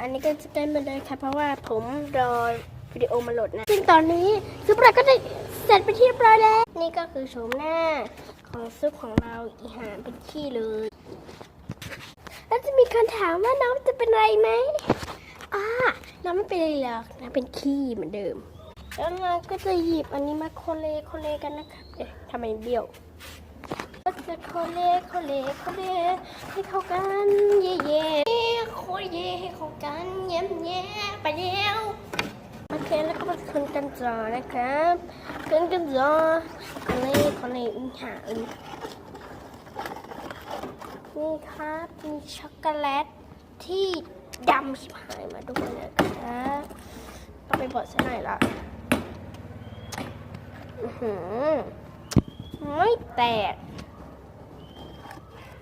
อันนี้ก็จะได้มาเลยค่ะเพราะว่าผมรอวิดีโอมาโหลดนะ ซึ่งตอนนี้ซุปเราก็ได้เสร็จไปที่เรียบร้อยแล้ว นี่ก็คือโฉมหน้าของซุปของเราอีหานเป็นขี้เลย แล้วจะมีคนถามว่าน้องจะเป็นอะไรไหมอ่าน้องไม่เป็นไรหรอกน้องเป็นขี้เหมือนเดิม แล้วเราก็จะหยิบอันนี้มาโคเลโคเลกันนะครับเอ๊ะทำไมเบี้ยวก็จะโคเลโคเลโคเลให้เข้ากันเย่ เย่โคเย่ให้เข้ากันแย้มแย้ไปแล้วโอเคแล้วก็มาคนกันจอนะครับคนกันจอโคเลโคเลอึนหาอึนนี่ครับมีช็อกโกแลตที่ดำชิบหายมาด้วยนะครับต้องไปบดซะหน่อยละอื้อหือไม่แตก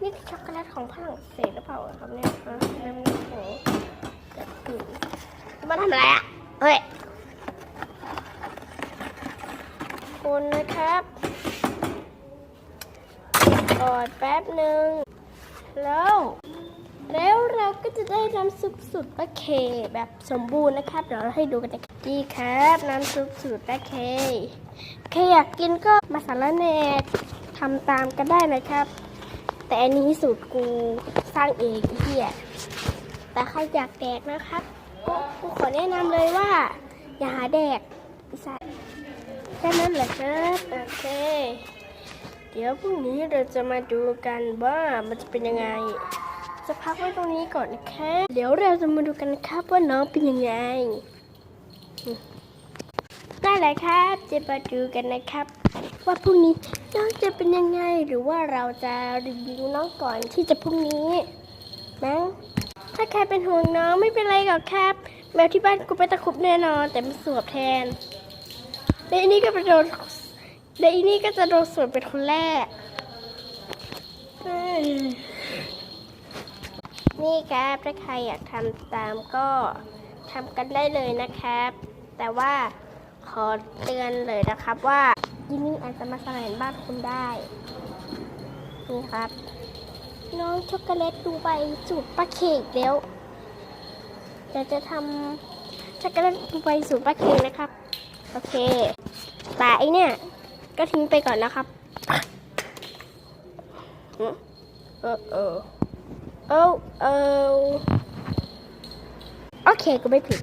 นี่ช็อกโกแลตของฝรั่งเศสหรือเปล่าครับเนี่ยฮะน้ำโอ้โหกระถึงมาทำอะไรอะ เฮ้ยคนนะครับกอดแป๊บหนึ่งแล้วแล้วเราก็จะได้น้ำซุปสูตรป้าเค แบบสมบูรณ์นะครับ เดี๋ยวเราให้ดูกันนะครับนี่ครับน้ำซุปสูตรป้าเค ใครอยากกินก็มาสาระแหนกทำตามกันได้นะครับ แต่อันนี้สูตรกูสร้างเองเฮียแต่ใครอยากแดกนะครับกูกูขอแนะนำเลยว่า อย่าหาแดกอีสัตว์แค่นั้นแหละครับโอเค เดี๋ยวพรุ่งนี้เราจะมาดูกันว่ามันจะเป็นยังไง จะพักไว้ตรงนี้ก่อนนะคะ เดี๋ยวเราจะมาดูกันนะครับว่าน้องเป็นยังไง อืมได้เลยครับ จะมาดูกันนะครับ ว่าพรุ่งนี้น้องจะเป็นยังไงหรือว่าเราจะรีวิวน้องก่อนที่จะพรุ่งนี้นะถ้าใครเป็นห่วงน้องไม่เป็นไรหรอกครับ แมวที่บ้านกูเป็นตะครุบแน่นอน แต่มันสวบแทนเดยวอันนี้ก็ไปโดนเดยวอันนี้ก็จะโดนสวบเป็นคนแรกนี่ครับถ้าใครอยากทำตามก็ทำกันได้เลยนะครับ แต่ว่า ขอเตือนเลยนะครับว่ายินนี่อาจจะมาสลายบ้านคุณได้ นี่ครับ น้องช็อกโกแลตดูใบสูตรป้าเค้กแล้วเดี๋ยวจะทำช็อกโกแลตดูใบสูตรป้าเค้กนะครับ โอเคแต่ไอเนี่ย ก็ทิ้งไปก่อนนะครับเออเออเออเออโอเคก็ไม่ผิด